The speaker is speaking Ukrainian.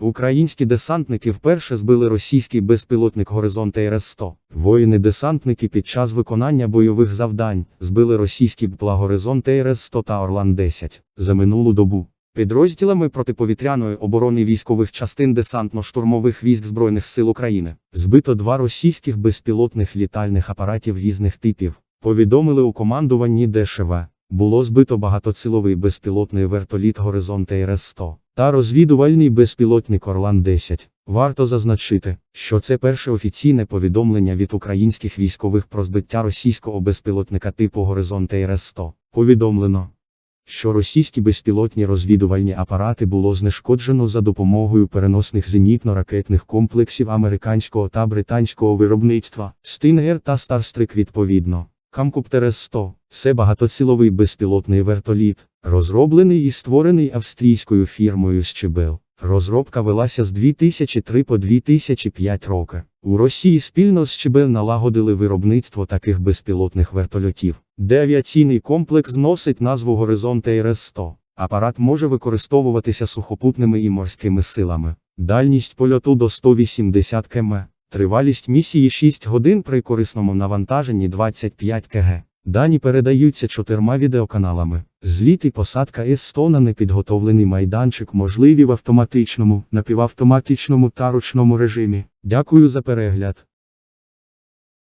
Українські десантники вперше збили російський безпілотник Горизонт РС-100. Воїни-десантники під час виконання бойових завдань збили російські БПЛА Горизонт РС-100 та Орлан-10 за минулу добу. Підрозділами протиповітряної оборони військових частин десантно-штурмових військ Збройних сил України збито два російських безпілотних літальних апаратів різних типів. Повідомили у командуванні ДШВ. Було збито багатоціловий безпілотний вертоліт Горизонт РС-100 та розвідувальний безпілотник Орлан-10. Варто зазначити, що це перше офіційне повідомлення від українських військових про збиття російського безпілотника типу Горизонт РС-100. Повідомлено, що російські безпілотні розвідувальні апарати було знешкоджено за допомогою переносних зенітно-ракетних комплексів американського та британського виробництва Stinger та Starstreak відповідно. Камкоптер С-100 – це багатоціловий безпілотний вертоліт, розроблений і створений австрійською фірмою Щебел. Розробка велася з 2003 по 2005 роки. У Росії спільно з Щебел налагодили виробництво таких безпілотних вертольотів, де авіаційний комплекс носить назву Горизонт РС-100. Апарат може використовуватися сухопутними і морськими силами. Дальність польоту до 180 км. Тривалість місії 6 годин при корисному навантаженні 25 кг. Дані передаються чотирма відеоканалами. Зліт і посадка С-100 на непідготовлений майданчик можливі в автоматичному, напівавтоматичному та ручному режимі. Дякую за перегляд.